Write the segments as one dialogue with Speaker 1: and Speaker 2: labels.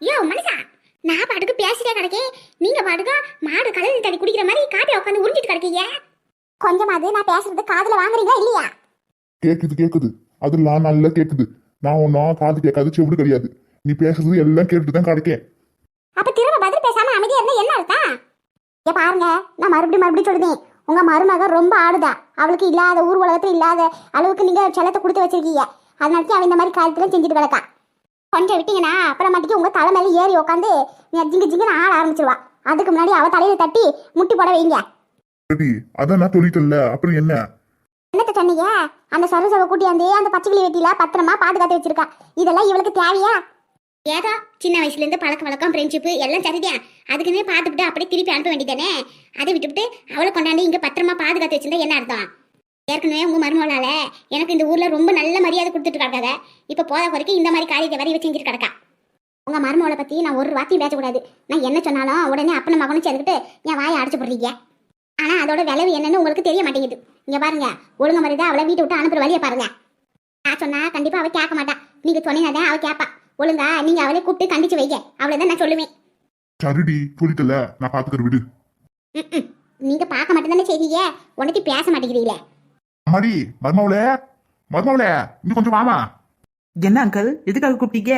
Speaker 1: யோ மனுஷா நான் பாட்டுக்கு பேசிட்டே கிடக்கேன். நீங்க பாட்டுக்கு மாடு கலந்து தண்ணி குடிக்கிற மாதிரி காப்பி உட்காந்து உறிஞ்சிட்டு கிடக்கீங்க? கொஞ்சமாவது நான் பேசுறது காதுல வாங்குறீங்களா இல்லையா?
Speaker 2: கேக்குது கேக்குது. அதெல்லாம் நல்லா கேக்குது. நான் ஒன்னும் காது கேட்காது செவிடு கிடையாது. நீ பேசுறது எல்லாம் கேட்டுட்டு தான் கிடைக்கேன்.
Speaker 1: அப்ப திரும்ப பதில் பேசாம அமைதியா இருந்தா என்ன அர்த்தம்? இங்க பாருங்க நான் மறுபடியும் மறுபடியும் சொல்றேன் உங்க மருமக ரொம்ப ஆடுதா? அவளுக்கு இல்லாத ஊர் உலகத்துல இல்லாத அளவுக்கு நீங்க செல்லத்தை கொடுத்து வச்சிருக்கீங்க. அதனால அவன் இந்த மாதிரி காரியத்துல செஞ்சுட்டு கிடக்கா. கொஞ்சம் விட்டீங்கன்னா அப்புறமாட்டிக்கு உங்க தலை மேல ஏறி உட்காந்து ஜிங்கு ஜிங்குன்னு ஆட ஆரம்பிச்சிருவா. அதுக்கு முன்னாடி அவ தலையில தட்டி முட்டி போட வைங்க.
Speaker 2: சரி அதான் நான் சொல்லிட்டேன்ல. அப்புறம் என்ன?
Speaker 1: என்னத்த சொன்னீங்க? அந்த சரசவ கூட்டியாந்து அந்த பச்சைக்கிளி வெட்டியில பத்திரமா பாதுகாத்து வச்சிருக்கா. இதெல்லாம் இவளுக்கு தேவையா? ஏதோ சின்ன வயசுல இருந்து பழக்க வழக்கம் ஃப்ரெண்ட்ஷிப் எல்லாம் சரிதான். அதுக்குன்னே பார்த்துட்டு அப்படியே திருப்பி அனுப்ப வேண்டியதானே அதை விட்டுவிட்டு அவளை கொண்டாந்து இங்க பத்திரமா பாதுகாத்து வச்சிருந்தா என்ன அர்த்தம்? ஏற்கனவே உங்க மருமகளால எனக்கு இந்த ஊர்ல ரொம்ப நல்ல மரியாதை கொடுத்துட்டு கிடக்காத இப்ப போத வரைக்கும் இந்த மாதிரி காரியத்தை வரை செஞ்சுட்டு கிடக்கா. உங்க மருமகளை பத்தி நான் ஒரு வார்த்தையும் பேசக்கூடாது. நான் என்ன சொன்னாலும் உடனே அப்பன மகனும் சேர்ந்துக்கிட்டு என் வாயை அடைச்சு போடுறீங்க. ஆனா அதோட விளைவு என்னன்னு உங்களுக்கு தெரிய மாட்டேங்குது. இங்க பாருங்க ஒழுங்க மாதிரி தான் அவளை வீட்டை விட்டு அனுப்புற வழியை பாருங்க. நான் சொன்னா கண்டிப்பா அவ கேட்க மாட்டா. நீங்க சொன்னீங்கன்னா அவ கேட்பா. ஒழுங்கா நீங்க அவளை கூப்பிட்டு கண்டிச்சு வைங்க. அவ்வளவுதான் நான் சொல்லுவேன்.
Speaker 2: சரிடி சொல்லிட்டல நான் பாத்துக்கிற விடு.
Speaker 1: நீங்க பார்க்க மட்டும்தானே செய்வீங்க. உனக்கு பேச மாட்டேங்கிறீங்களே.
Speaker 2: அம்மாடி மர்மவளே மர்மவளே இங்க கொஞ்சம் வாமா.
Speaker 3: என்ன அங்கிள் எதுக்காக கூப்பிட்டீங்க?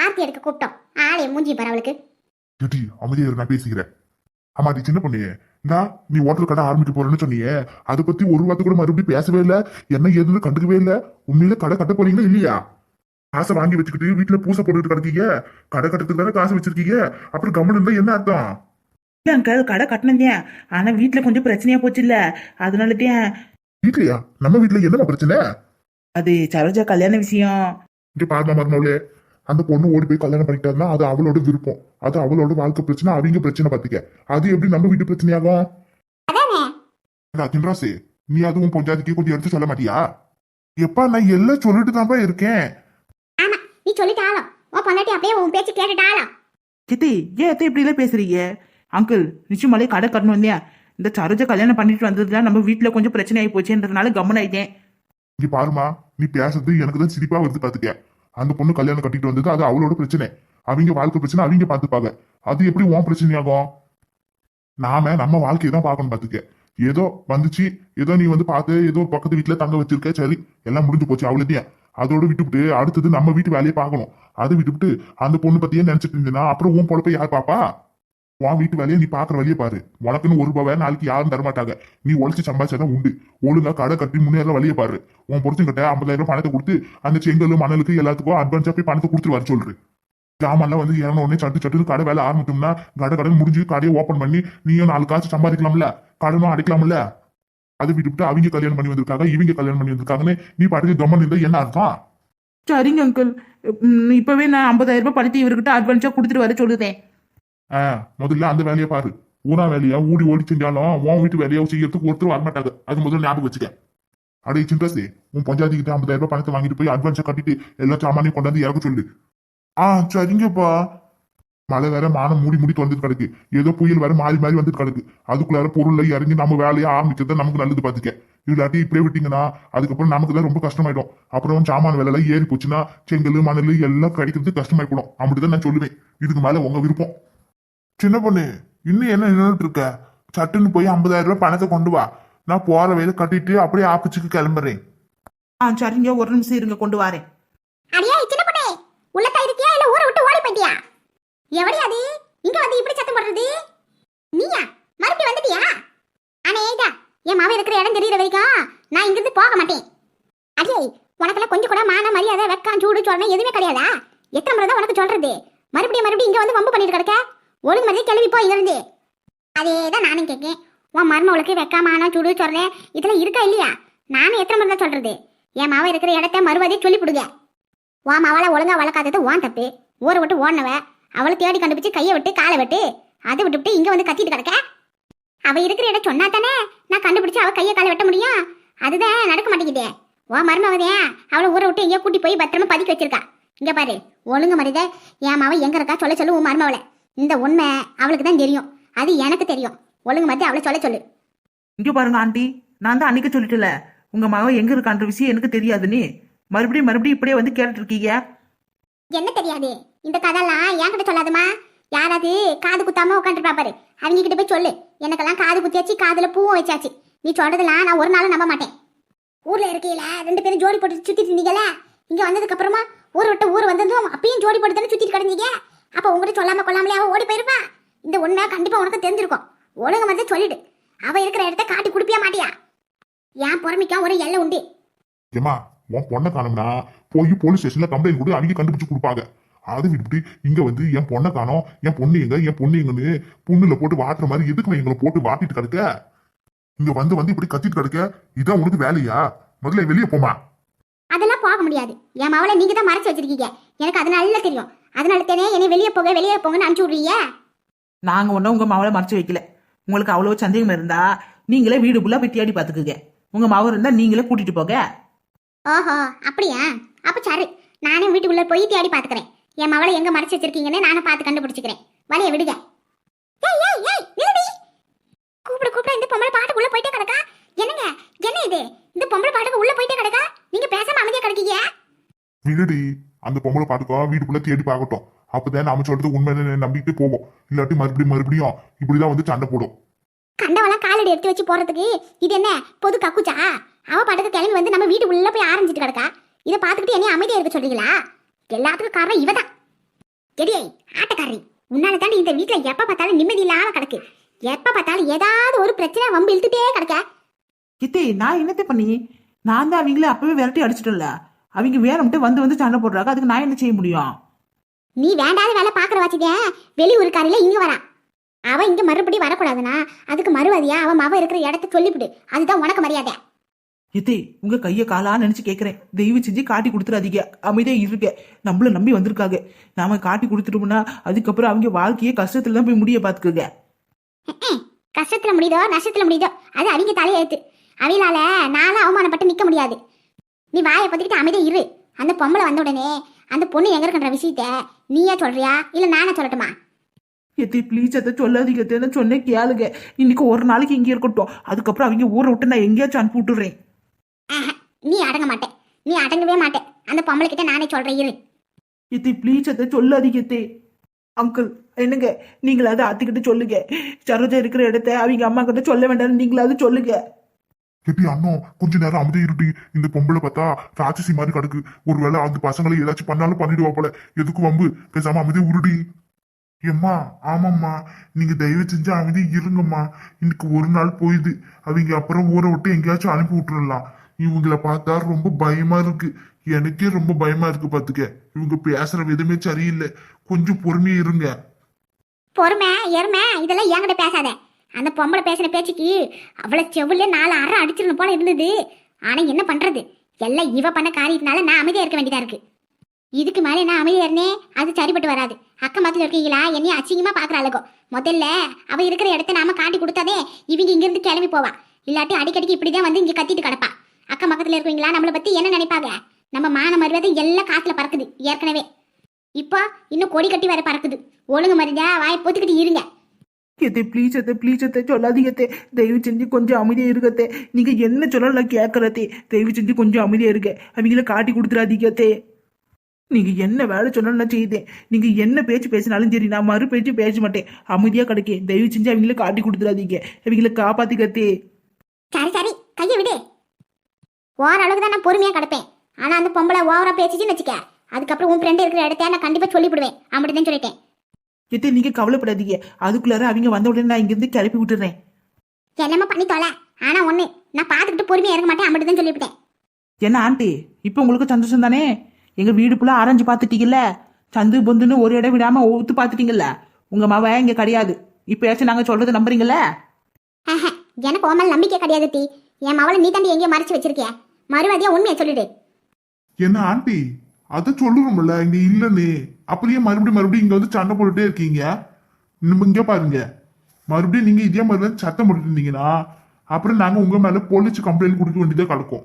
Speaker 1: ஆர்த்தி எடுக்க கூப்பிட்டோம்? ஆளே மூஞ்சி பாரு அவளுக்கு.
Speaker 2: ஏடி அமைதியா இரு, நான் பேசிக்கிறேன். அம்மாடி சின்ன பொண்ணு. இந்தா நீ ஹோட்டல் கடை ஆரம்பிக்க போறேன்னு சொன்னியே. அதை பத்தி ஒரு வார்த்தை கூட மறுபடியும் பேசவே இல்ல. என்ன ஏதுன்னு கண்டுக்கவே இல்ல. உண்மையில கடை கட்ட போறீங்களா இல்லையா? காசை வாங்கி வச்சுக்கிட்டு வீட்டுல பூசை போட்டுட்டு கிடக்கீங்க. கடை கட்டத்துக்கு தானே காசு வச்சிருக்கீங்க. அப்புறம் கம்மன் இருந்தா என்ன அர்த்தம்?
Speaker 3: அங்கிள் கடை கட்டினதேன் ஆனா வீட்ல கொஞ்சம் பிரச்சனையா போச்சு இல்ல அதனால தான்
Speaker 2: வீட்லயா? நம்ம வீட்ல என்னமா பிரச்சனை?
Speaker 3: அது சரோஜா கல்யாண விஷயம்.
Speaker 2: இங்க பாருமா மருமவளே அந்த பொண்ணு ஓடி போய் கல்யாணம் பண்ணிட்டாருன்னா அது அவளோட விருப்பம். அது அவளோட வாழ்க்கை பிரச்சனை அவங்க பிரச்சனை பாத்துக்க. அது எப்படி நம்ம வீட்டு பிரச்சனையாகும்
Speaker 1: அதானே?
Speaker 2: ஏடா, தின்ராசு நீ அதுவும் பொஞ்சாதிக்கு கொஞ்சம் எடுத்து சொல்ல மாட்டியா? எப்பா நான் எல்லாம் சொல்லிட்டு தான்ப்பா இருக்கேன்.
Speaker 1: ஆமா நீ சொல்லிட்டாலும். உன் பொண்டாட்டி அப்படியே உன் பேச்சு கேட்டுட்டாலும்.
Speaker 3: சித்தி ஏன் எத்த இப்படி எல்லாம் பேசுறீங்க? அங்கிள் நிச்சயமாலே கடை கட்டணும் இல்லையா? இந்த சரோஜா கல்யாணம் பண்ணிட்டு வந்ததுல நம்ம வீட்டுல கொஞ்சம் பிரச்சனை ஆகி போச்சுன்றதுனால கம்மன் ஆயிட்டேன்.
Speaker 2: இங்க பாருமா நீ பேசுறது எனக்கு தான் சிரிப்பா வருது பாத்துக்க. அந்த பொண்ணு கல்யாணம் கட்டிட்டு வந்தது அது அவளோட பிரச்சனை. அவங்க வாழ்க்கை பிரச்சனை அவங்க பாத்துப்பாங்க. அது எப்படி உன் பிரச்சனையாகும்? நாம நம்ம வாழ்க்கையை தான் பார்க்கணும் பாத்துக்க. ஏதோ வந்துச்சு ஏதோ நீ வந்து பார்த்து ஏதோ பக்கத்து வீட்டுல தங்க வச்சிருக்க சரி எல்லாம் முடிஞ்சு போச்சு அவ்வளோத்தையும் அதோட விட்டுவிட்டு அடுத்தது நம்ம வீட்டு வேலையை பார்க்கணும். அதை விட்டுவிட்டு அந்த பொண்ணு பத்தியே நினைச்சிட்டு இருந்தீங்கன்னா அப்புறம் உன் பொழப்ப யார் பாப்பா? உன் வீட்டு வேலையை நீ பாக்குற வழியே பாரு. உனக்குன்னு ஒரு ரூபாய் நாளைக்கு யாரும் தரமாட்டாங்க. நீ உழைச்சு சம்பாதிச்சாதான் உண்டு. ஒழுங்கா கடை கட்டி முன்னேற வழியை பாரு. உன் பொறுத்துக்கிட்ட ஐம்பதாயிரம் பணத்தை கொடுத்து அந்த செங்கல் மணலுக்கு எல்லாத்துக்கும் அட்வான்ஸா போய் பணத்தை கொடுத்துட்டு வர சொல்றேன் ஜாமான்லாம் வந்து இறங்கின உடனே சட்டு சட்டு கடை வேலை ஆரம்பிச்சோம்னா கடை கடன் முடிஞ்சு கடையை ஓப்பன் பண்ணி நீயும் நாலு காசு சம்பாதிக்கலாம்ல? கடனும் அடைக்கலாம்ல? அதை விட்டுவிட்டு அவங்க கல்யாணம் பண்ணி வந்திருக்காங்க இவங்க கல்யாணம் பண்ணி வந்திருக்காங்கன்னு நீ பாட்டுக்கு கம்மன் இருந்தா என்ன அர்த்தம்?
Speaker 3: சரிங்க அங்கிள் இப்பவே நான் ஐம்பதாயிரம் ரூபாய் பணத்தை இவர்கிட்ட அட்வான்ஸா கொடுத்துட்டு வர சொல்லுதேன்.
Speaker 2: ஆ, முதல்ல அந்த வேலையை பாரு. ஊனா வேலையா? ஊடி ஓடி செஞ்சாலும் உன் வீட்டு வேலையை செய்யறதுக்கு ஒருத்தர் வரமாட்டாங்க அது முதல்ல ஞாபகம் வச்சுக்க. அடே சின்ரஸே உன் பஞ்சாயத்து கிட்ட ஐம்பதாயிரம் ரூபாய் பணத்தை வாங்கிட்டு போய் அட்வான்ஸை கட்டிட்டு எல்லா சாமானையும் கொண்டாந்து இறக்க சொல்லு. ஆ சரிங்கப்பா. மழை வேற மானம் மூடி மூடி வந்துட்டு கிடக்கு. ஏதோ புயல் வேற மாறி மாறி வந்துட்டு கிடக்கு. அதுக்குள்ளார பொருள்ல இறங்கி நம்ம வேலையை ஆரம்பிக்கிறது நமக்கு நல்லது பாத்துக்க. இல்லாட்டி இப்படியே விட்டீங்கன்னா அதுக்கப்புறம் நமக்கு தான் ரொம்ப கஷ்டமாயிடும். அப்புறம் சாமான வேலை எல்லாம் ஏறி போச்சுன்னா செங்கல் மணல் எல்லாம் கிடைக்கிறது கஷ்டமாயிடும் அப்படிதான் நான் சொல்லுவேன். இதுக்கு மேல உங்க விருப்பம். சின்ன பொண்ணு இன்னும் என்ன நின்றுட்டு இருக்க? சட்டுன்னு போய் ஐம்பதாயிரம் ரூபாய் பணத்தை கொண்டு வா. நான் போற வேலை கட்டிட்டு அப்படியே ஆப்பீஸுக்கு கிளம்புறேன்.
Speaker 3: ஆ சரிங்க ஒரு நிமிஷம் இருங்க கொண்டு வரேன்.
Speaker 1: அடியே சின்ன பொண்ணே இருக்கியா இல்ல ஊரை விட்டு ஓடி போயிட்டியா? எவடி அது? இங்க வந்து இப்படி சத்தம் போடுறது? நீயா? மறுபடியும் வந்துட்டியா? ஆனா ஏதா என் மாவ இருக்கிற இடம் தெரியற வரைக்கும் நான் இங்கிருந்து போக மாட்டேன். அடியே உனக்கெல்லாம் கொஞ்சம் கூட மான மரியாதை வெக்கம் சூடு சொல்லணும் எதுவுமே கிடையாதா? எத்தனை முறை தான் உனக்கு சொல்றது? மறுபடியும் மறுபடியும் இங்க வந்து வம்பு பண்ணிட்டு கிடக்க? ஒழுங்கு மாதிரி கிளம்பி போ அதே தான் நானும் கேட்கேன். உன் மருமவளுக்கு வெக்கமான சுடு சொல்றேன் இதெல்லாம் இருக்கா இல்லையா? நானும் எத்தனை முறை தான் சொல்றது. என் மாவ இருக்கிற இடத்த மறுபடியும் சொல்லி கொடுங்க உன் மாவால் ஒழுங்கா வளர்க்காதது ஓன் தப்பு. ஊரை விட்டு ஓடினவ அவளை தேடி கண்டுபிடிச்சு கையை விட்டு காலை விட்டு அதை விட்டுவிட்டு இங்கே வந்து கத்திட்டு கிடக்க? அவள் இருக்கிற இடம் சொன்னா தானே நான் கண்டுபிடிச்சி அவள் கையை காலை வெட்ட முடியும்? அதுதான் நடக்க மாட்டேங்குதே. உன் மருமவதே அவளை ஊரை விட்டு எங்கேயோ கூட்டி போய் பத்திரமா பதுக்கி வச்சிருக்கா. இங்கே பாரு ஒழுங்கு மரியாதை என் மாவ எங்க இருக்கா சொல்ல சொல்லு உன் மருமவளை. இந்த உண்மை அவளுக்கு தான் தெரியும். அது எனக்கு தெரியும். ஒழுங்கு மரியாதை அவளை சொல்ல சொல்லு.
Speaker 3: இங்க பாருங்க ஆண்டி. நான் தான் அன்னைக்கு சொல்லிட்டல உங்க மகன் எங்க இருக்கான்ற விஷயம் எனக்கு தெரியாதுன்னு மறுபடியும் மறுபடியும் இப்படியே வந்து கேட்டுட்டு இருக்கீங்க?
Speaker 1: என்ன தெரியாது? இந்த கதைலாம் என்கிட்ட சொல்லாதம்மா யாராவது காது குத்தாம உட்காந்துருப்பா பாரு. அவங்க கிட்ட போய் சொல்லு. எனக்கெல்லாம் காது குத்தியாச்சு காதுல பூவும் வச்சாச்சு. நீ சொல்றதெல்லாம் நான் ஒரு நாளும் நம்ப மாட்டேன். ஊர்ல இருக்கையில ரெண்டு பேரும் ஜோடி போட்டு சுத்திட்டு இருந்தீங்கல்ல? இங்க வந்ததுக்கு அப்புறமா ஊர் விட்டு ஊர் வந்ததும் அப்பயும் ஜோடி போட்டு தானே சுத்திட்டு கிடந்தீங்க? அப்ப உங்ககிட்ட சொல்லாம கொள்ளாமலே அவ ஓடி போயிருப்பா. இந்த உண்மை கண்டிப்பா உனக்கு தெரிஞ்சிருக்கும். ஒழுங்கு வந்து சொல்லிடு. அவ இருக்கிற இடத்த காட்டி குடுப்பியா மாட்டியா? என் பொறுமைக்கா ஒரு எல்லை உண்டு.
Speaker 2: ஏமா உன் பொண்ணை காணும்னா போய் போலீஸ் ஸ்டேஷன்ல கம்ப்ளைண்ட் கொடு அவங்க கண்டுபிடிச்சு கொடுப்பாங்க. அது விட்டுட்டு இங்க வந்து என் பொண்ணை காணோம் என் பொண்ணு எங்க என் பொண்ணு எங்கன்னு புண்ணுல போட்டு வாட்டுற மாதிரி எதுக்கு எங்களை போட்டு வாட்டிட்டு கிடக்க? இங்க வந்து வந்து இப்படி கத்திட்டு கிடக்க? இதான் உனக்கு வேலையா? முதல்ல வெளியே போமா
Speaker 1: அதெல்லாம் போக முடியாது. என் மவளை நீங்க தான் மறைச்சு வச்சிருக்கீங்க. எனக்கு அது நல்லா தெரியும். அதனால தானே என்னை வெளியே போக வெளியே போங்கன்னு அனுப்பிச்சு விடுறீங்க
Speaker 3: நாங்க ஒன்றும் உங்க மாவளை மறைச்சு வைக்கல. உங்களுக்கு அவ்வளோ சந்தேகம் இருந்தா நீங்களே வீடு ஃபுல்லா போய் தேடி பார்த்துக்குங்க. உங்க மாவு இருந்தா நீங்களே கூட்டிட்டு போக
Speaker 1: ஓஹோ அப்படியா? அப்ப சரி. நானே வீட்டுக்குள்ள போய் தேடி பாத்துக்கிறேன் என் மவளை எங்க மறைச்சு வச்சிருக்கீங்கன்னு நானும் பார்த்து கண்டுபிடிச்சுக்கிறேன். வலைய விடுங்க. ஏய் ஏய் ஏய் நில்லுடி. கூப்பிட கூப்பிட. இந்த பொம்பளை பாட்டுக்குள்ள போயிட்டே கிடக்கா? என்னங்க? என்ன இது? இந்த பொம்பளை பாட்டுக்கு உள்ள போயிட்டே கிடக்கா? நீங்க பேசாம அமைதியா கிடக்கீங்க?
Speaker 2: விடுடி அந்த பொம்பளை பாட்டுக்கோ வீட்டுக்குள்ள தேடி பார்க்கட்டும். அப்பதான் நாம சொல்றது உண்மையை நம்பிட்டு போவோம். இல்லாட்டி மறுபடியும் மறுபடியும் இப்படிதான் வந்து சண்டை போடும்.
Speaker 1: கண்டவெல்லாம் காலடி எடுத்து வச்சு போறதுக்கு இது என்ன? பொது கக்குச்சா? அவ பாட்டுக்கு கிளம்பி வந்து நம்ம வீட்டுக்குள்ள போய் ஆரம்பிச்சிட்டு கிடக்கா? இதை பார்த்துக்கிட்டு என்னைய அமைதியா இருக்க சொல்றீங்களா? எல்லாத்துக்கும் காரணம் இவதான். எடியே ஆட்டக்காரி. உன்னால தாண்டி இந்த வீட்டுல எப்ப பார்த்தாலும் நிம்மதி இல்லாம கிடக்கு. எப்ப பார்த்தாலும் ஏதாவது ஒரு பிரச்சனை வம்பு இழுத்துட்டே கிடக்க.
Speaker 3: இத்தே நான் என்னத்தை பண்ணி? நான் தான் அவங்கள அப்பவே விரட்டி அடிச்சிட்டேன்ல. அவங்க வேணும்ட்டு வந்து வந்து சண்டை போடுறாங்க. அதுக்கு நான் என்ன செய்ய முடியும்?
Speaker 1: நீ வேண்டாத வேலை பாக்குற வச்சுக்க. வெளியூருக்காரில இங்க வரா. அவ இங்க மறுபடியும் வரக்கூடாதுன்னா அதுக்கு மறுவாதியா அவன் மவ இருக்கிற இடத்த சொல்லிவிடு அதுதான் உனக்கு மரியாதை.
Speaker 3: இத்தே உங்க கைய காலா நினைச்சு கேக்குறேன். தெய்வ செஞ்சு காட்டி கொடுத்துறாதீங்க. அமைதியா இருக்க நம்மள நம்பி வந்திருக்காங்க. நாம காட்டி கொடுத்துட்டோம்னா அதுக்கப்புறம் அவங்க வாழ்க்கையே கஷ்டத்துல தான் போய் முடிய பாத்துக்கோங்க.
Speaker 1: கஷ்டத்துல முடியுதோ நஷ்டத்துல முடியுதோ அது அவங்க தலையெழுத்து. அவையிலால நானும் அவமானப்பட்டு நிக்க முடியாது. நீ வாயை பத்திக்கிட்டு அமைதியா இரு. அந்த பொம்பளை வந்த உடனே அந்த பொண்ணு எங்க இருக்கின்ற விஷயத்த நீயே சொல்றியா? இல்ல நானே சொல்லட்டுமா?
Speaker 3: எத்தி ப்ளீஸ் அதை சொல்லாதீங்க. சொன்னேன் கேளுங்க. இன்னைக்கு ஒரு நாளைக்கு இங்கே இருக்கட்டும். அதுக்கப்புறம் அவங்க ஊரை விட்டு நான் எங்கேயாச்சும் அனுப்பி விட்டுறேன்.
Speaker 1: நீ அடங்க மாட்டே. நீ அடங்கவே மாட்டே. அந்த பொம்பளை கிட்ட நானே சொல்றேன் இரு.
Speaker 3: எத்தி ப்ளீஸ் அதை சொல்லாதீங்க எத்தி. அங்கிள் என்னங்க? நீங்களாவது அத்திக்கிட்ட சொல்லுங்க. சரோஜா இருக்கிற இடத்த அவங்க அம்மா கிட்ட சொல்ல வேண்டாம்னு நீங்களாவது சொல்லுங்க.
Speaker 2: எப்படி அண்ணோ கொஞ்ச நேரம் அமைதி இருட்டி இந்த பொம்பளை பார்த்தா ராட்சசி மாதிரி கிடக்கு. ஒருவேளை அந்த பசங்களை ஏதாச்சும் பண்ணாலும் பண்ணிடுவா போல. எதுக்கு வம்பு? பேசாம அமைதி உருடி. ஏம்மா ஆமாம்மா. நீங்க தயவு செஞ்சு அமைதி இருங்கம்மா. இன்னைக்கு ஒரு நாள் போயுது. அவங்க அப்புறம் ஊரை விட்டு எங்கேயாச்சும் அனுப்பி விட்டுறலாம். இவங்கள பார்த்தா ரொம்ப பயமா இருக்கு. எனக்கே ரொம்ப பயமா இருக்கு பாத்துக்க. இவங்க பேசுற விதமே சரியில்லை. கொஞ்சம் பொறுமையா இருங்க.
Speaker 1: பொறுமை எருமை இதெல்லாம் என்கிட்ட பேசாத. அந்த பொம்பளை பேசின பேச்சுக்கு அவ்வளோ செவுல நாலு அரை அடிச்சிடணும் போல இருந்தது. ஆனால் என்ன பண்றது? எல்லாம் இவ பண்ண காரியத்தினால நான் அமைதியாக இருக்க வேண்டியதாக இருக்கு. இதுக்கு மேலே நான் அமைதியாக இருந்தேன் அது சரிப்பட்டு வராது. அக்கம் பக்கத்தில் இருக்கீங்களா? என்னையும் அச்சிங்கமாக பார்க்குற அழகோ. முதல்ல அவள் இருக்கிற இடத்த நாம காட்டி கொடுத்தாதே இவங்க இங்கேருந்து கிளம்பி போவா. இல்லாட்டி அடிக்கடிக்கு இப்படிதான் வந்து இங்கே கத்திட்டு கிடப்பா. அக்கம் பக்கத்தில் இருக்கீங்களா? நம்மளை பற்றி என்ன நினைப்பாங்க? நம்ம மான மரியாதை எல்லாம் காற்றுல பறக்குது ஏற்கனவே. இப்போ இன்னும் கொடி கட்டி வேற பறக்குது. ஒழுங்கு மரியாதை வாய் பொத்துக்கிட்டு இருங்க.
Speaker 3: எத்தே ப்ளீஸ் எத்தே ப்ளீஸ் எத்தே சொல்லாதீங்கத்தே தயவு செஞ்சு கொஞ்சம் அமைதியாக இருக்கத்தே நீங்கள் என்ன சொல்லலாம் கேட்கறதே தயவு செஞ்சு கொஞ்சம் அமைதியாக இருக்க அவங்கள காட்டி கொடுத்துடாதீங்கத்தே நீங்கள் என்ன வேலை சொன்னாலும் நான் செய்தேன். நீங்கள் என்ன பேச்சு பேசினாலும் சரி நான் மறு பேச்சு பேச மாட்டேன். அமைதியாக கிடைக்கேன். தயவு செஞ்சு அவங்கள காட்டி கொடுத்துடாதீங்க அவங்கள காப்பாற்றிக்கத்தே
Speaker 1: சரி சரி. கையை விடு. ஓரளவுக்கு தான் நான் பொறுமையாக கிடப்பேன். ஆனால் அந்த பொம்பளை ஓவரா பேசிச்சுன்னு வச்சுக்க. அதுக்கப்புறம் உன் ஃப்ரெண்டு இருக்கிற இடத்த நான் கண்டிப்பாக சொல்லிவிடுவேன். அப்படிதான் சொல்லிட்டேன்.
Speaker 3: எத்தே நீங்க கவலைப்படாதீங்க. அதுக்குள்ளார அவங்க வந்த உடனே நான் இங்கிருந்து கிளப்பி விட்டுறேன்.
Speaker 1: என்னமோ பண்ணி தொலை? ஆனா ஒண்ணு நான் பார்த்துக்கிட்டு பொறுமையா இருக்க மாட்டேன் அப்படிதான் சொல்லிவிட்டேன்.
Speaker 3: என்ன ஆண்டி இப்போ உங்களுக்கு சந்தோஷம் தானே எங்க வீடு ஃபுல்லா ஆரஞ்சு பார்த்துட்டீங்கல்ல? சந்து பொந்துன்னு ஒரு இடம் விடாம ஒத்து பார்த்துட்டீங்கல்ல? உங்க மவ இங்க கிடையாது. இப்பயாச்சும் நாங்க சொல்றது நம்புறீங்கல்ல?
Speaker 1: எனக்கு உன் மேல நம்பிக்கை கிடையாது டி. என் மவளை நீ தாண்டி எங்கேயோ மறைச்சு வச்சிருக்கிய. மறுவாதியா உண்மையை சொல்லிடு.
Speaker 2: என்ன ஆண்டி அதை சொல்லுறோம்ல இங்க இல்லன்னு அப்படியே மறுபடியும் மறுபடியும் இங்க வந்து சண்டை போட்டுட்டே இருக்கீங்க. நம்ம இங்க பாருங்க. மறுபடியும் நீங்க இதே மாதிரி தான் சத்தம் போட்டுட்டு இருந்தீங்கன்னா அப்புறம் நாங்க உங்க மேல போலீஸ் கம்ப்ளைண்ட் கொடுக்க வேண்டியதே கிடக்கும்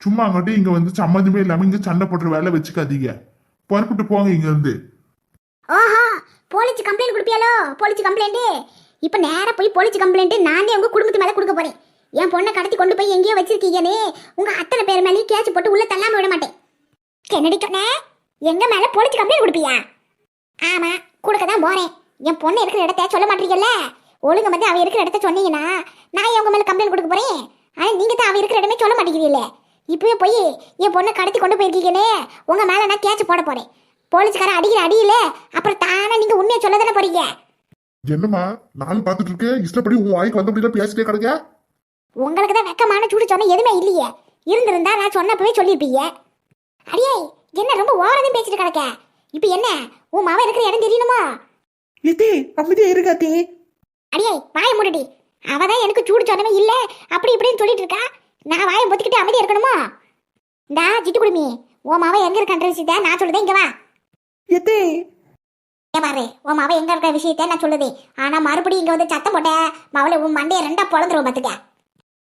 Speaker 2: சும்மா அங்கிட்ட இங்க வந்து சம்மந்தமே இல்லாம இங்க சண்டை போடுற வேலை வச்சுக்காதீங்க. புறப்பட்டு போங்க இங்க இருந்து
Speaker 1: ஆஹா போலீஸ் கம்ப்ளைண்ட் கொடுப்பியாலோ போலீஸ் கம்ப்ளைண்ட் இப்போ நேரா போய் போலீஸ் கம்ப்ளைண்ட் நானே உங்க குடும்பத்து மேல கொடுக்க போறேன். என் பொண்ணை கடத்தி கொண்டு போய் எங்கேயோ வச்சிருக்கீங்கன்னு உங்க அத்தனை பேர் மேலேயும் கேச்சு போட்டு உள்ள தள்ளாம விட மாட்டேன். கென்னடி சொன்னே எங்க மேல போலீஸ் கம்ப்ளைண்ட் கொடுப்பியா? ஆமா கொடுக்க தான் போறேன். என் பொண்ணு இருக்கிற இடத்த சொல்ல மாட்டீங்கல்ல? ஒழுங்க வந்து அவ இருக்கிற இடத்த சொன்னீங்கன்னா நான் உங்க மேல கம்ப்ளைண்ட் கொடுக்க போறேன்? ஆனா நீங்க தான் அவ இருக்கிற இடமே சொல்ல மாட்டேங்கிறீங்களே இப்பவே போய் என் பொண்ணை கடத்தி கொண்டு போயிருக்கீங்கன்னு உங்க மேல நான் கேட்ச் போட போறேன். போலீஸ்காரன் அடிக்கிற அடியில அப்புறம் தானே நீங்க உண்மையை சொல்ல தானே போறீங்க?
Speaker 2: என்னம்மா நானும் பார்த்துட்டு இருக்கேன் இஷ்டப்படி உன் வாய்க்கு வந்தபடிதான் பேசிட்டே கிடக்க.
Speaker 1: உங்களுக்கு தான் வெக்கமான சூடு சொன்ன எதுவுமே இல்லையே. இருந்திருந்தா நான் சொன்னப்பவே சொல்லியிருப்பீங்க. அடியே என்ன ரொம்ப ஓவரதையும் பேசிட்டு கிடக்க? இப்போ என்ன? உன் மாவன் இருக்கிற இடம் தெரியணுமா?
Speaker 3: எத்தே அமைதியா இருக்காத்தே
Speaker 1: அடியே வாயை மூடுடி. அவ தான் எனக்கு சூடு சொன்னவே இல்லை. அப்படி இப்படின்னு சொல்லிட்டு இருக்கா. நான் வாயை பொத்திக்கிட்டு அமைதியா இருக்கணுமா? இந்தா ஜிட்டு குடுமி. உன் மாவன் எங்க இருக்கான்ற விஷயத்த நான் சொல்லுதேன் இங்க வா.
Speaker 3: எத்தே.
Speaker 1: ஏன் பாரு உன் மாவன் எங்க இருக்க விஷயத்த நான் சொல்லுது. ஆனா மறுபடியும் இங்க வந்து சத்தம் போட்ட மவளை உன் மண்டையை ரெண்டா பொழந்துருவோம் பாத்துக்க.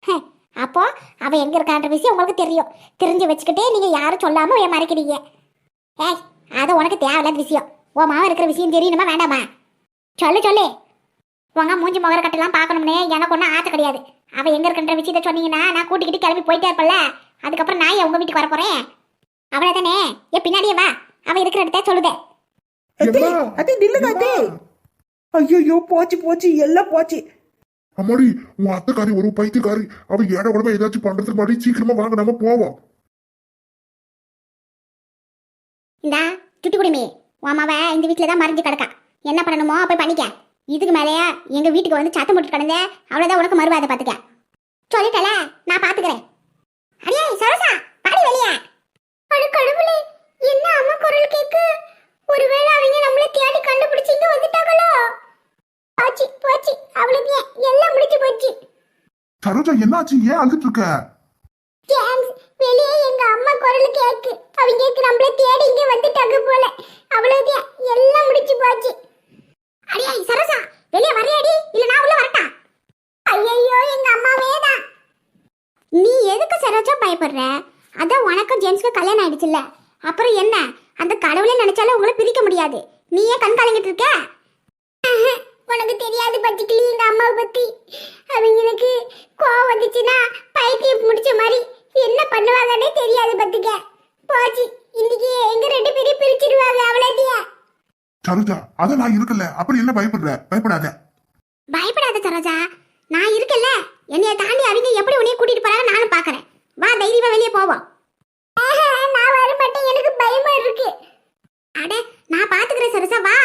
Speaker 1: ஹம், அப்போ அவ எங்க இருக்கான்ற விஷயம் உங்களுக்கு தெரியும். தெரிஞ்சு வச்சுக்கிட்டே நீங்க யாரும் சொல்லாம ஏன் மறைக்கிறீங்க. ஏய் அது உனக்கு தேவையில்லாத விஷயம். உன் மாவன் இருக்கிற விஷயம் தெரியணுமா வேண்டாமா? சொல்லு சொல்லு. உங்க மூஞ்சி முகர கட்டெல்லாம் பார்க்கணும்னே எனக்கு ஒன்றும் ஆசை கிடையாது. அவ எங்க இருக்கின்ற விஷயத்த சொன்னீங்கன்னா நான் கூட்டிக்கிட்டு கிளம்பி போயிட்டே இருப்பல்ல அதுக்கப்புறம் நான் ஏன் உங்க வீட்டுக்கு வர போறேன்? அவளை தானே ஏன் பின்னாடியே வா. அவ இருக்கிற இடத்த சொல்லுதே.
Speaker 3: ஐயோ போச்சு போச்சு எல்லாம் போச்சு.
Speaker 2: அம்மாடி உன் அத்தைக்காரி ஒரு பைத்தியக்காரி. அவ ஏட உடம்பு ஏதாச்சும் பண்றதுக்கு மாதிரி சீக்கிரமா வாங்க நம்ம போவோம்
Speaker 1: இந்தா சுட்டி உன் மாவ இந்த வீட்டில் தான் மறைஞ்சு கிடக்கா. என்ன பண்ணணுமோ போய் பண்ணிக்க. இதுக்கு மேலேயா எங்க வீட்டுக்கு வந்து சத்தம் போட்டு கிடந்த அவ்வளோதான் உனக்கு மறுவாதை பார்த்துக்க சொல்லிட்டல நான் பார்த்துக்கிறேன் அடியே சரோசா பாடி வெளியே அட கடவுளே என்ன அம்மா குரல் கேக்கு ஒருவேளை அவங்க நம்மள தேடி கண்டுபிடிச்சு இங்க வந்துட்டாங்களோ போச்சு போச்சு அவ்வளவு எல்லாம் முடிஞ்சு போச்சு
Speaker 2: சரோஜா என்னாச்சு? ஏன் அழுதுட்டு இருக்க?
Speaker 1: ஜேம்ஸ் வெளியே எங்க அம்மா குரல் கேக்கு. அவங்க நம்மள தேடி இங்க வந்துட்டாங்க போல. அவ்வளவுதான் எல்லாம் முடிச்சு போச்சு. அடியே சரசா வெளியே வரையாடி இல்ல நான் உள்ள வரட்டா? ஐயோ எங்க அம்மாவே தான். நீ எதுக்கு சரோஜா பயப்படுற? அதான் உனக்கும் ஜேம்ஸ்க்கு கல்யாணம் ஆயிடுச்சுல்ல. அப்புறம் என்ன? அந்த கடவுளே நினைச்சாலும் உங்களை பிரிக்க முடியாது. நீ ஏன் கண் கலங்கிட்டு இருக்க? உனக்கு தெரியாது பச்சிக்கலி எங்க அம்மாவை பத்தி. அவங்களுக்கு கோவம் வந்துச்சுன்னா பைத்தியம் முடிச்ச மாதிரி என்ன பண்ணுவாங்கன்னே தெரியாது பத்துக்க. போச்சு இன்னைக்கு எங்க ரெண்டு பேரையும் பிரிச்சிருவாங்க அவ்வளோதையா
Speaker 2: சரோஜா அத நான் இருக்கல. அப்புறம் என்ன பயப்படுற? பயப்படாத.
Speaker 1: பயப்படாத சரோஜா நான் இருக்கேன்ல என்னைய தாண்டி அவங்க எப்படி உன்னைய கூட்டிட்டு போறாங்க நானும் பாக்குறேன். வா தைரியமா வெளியே போவோம். நான் வர மாட்டேன் எனக்கு பயமா இருக்கு. அட நான் பாத்துக்கிறேன் சரோஜா வா.